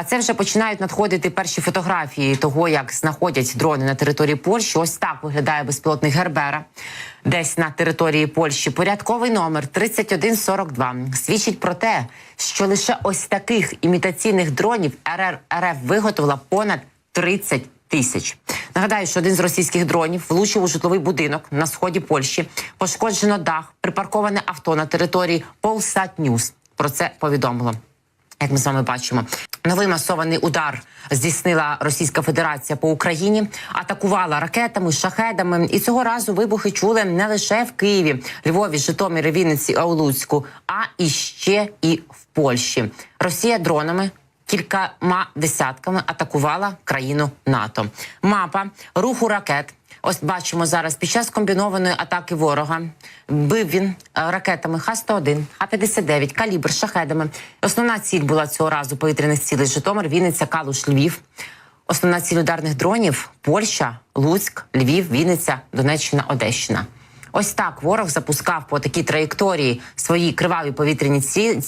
А це вже починають надходити перші фотографії того, як знаходять дрони на території Польщі. Ось так виглядає безпілотник Гербера. Десь на території Польщі порядковий номер 3142 свідчить про те, що лише ось таких імітаційних дронів РР РФ виготовила понад 30 тисяч. Нагадаю, що один з російських дронів влучив у житловий будинок на сході Польщі. Пошкоджено дах, припарковане авто на території Полсат Ньюс. Про це повідомило. Як ми з вами бачимо, новий масований удар здійснила Російська Федерація по Україні, атакувала ракетами, шахедами. І цього разу вибухи чули не лише в Києві, Львові, Житомирі, Вінниці, а у Луцьку, а і ще і в Польщі. Росія дронами. Кількома десятками атакувала країну НАТО. Мапа руху ракет. Ось бачимо зараз під час комбінованої атаки ворога бив він е, ракетами Х-101, Х-59, калібр, шахедами. Основна ціль була цього разу повітряних цілей Житомир, Вінниця, Калуш, Львів. Основна ціль ударних дронів Польща, Луцьк, Львів, Вінниця, Донеччина, Одещина. Ось так ворог запускав по такій траєкторії свої криваві повітряні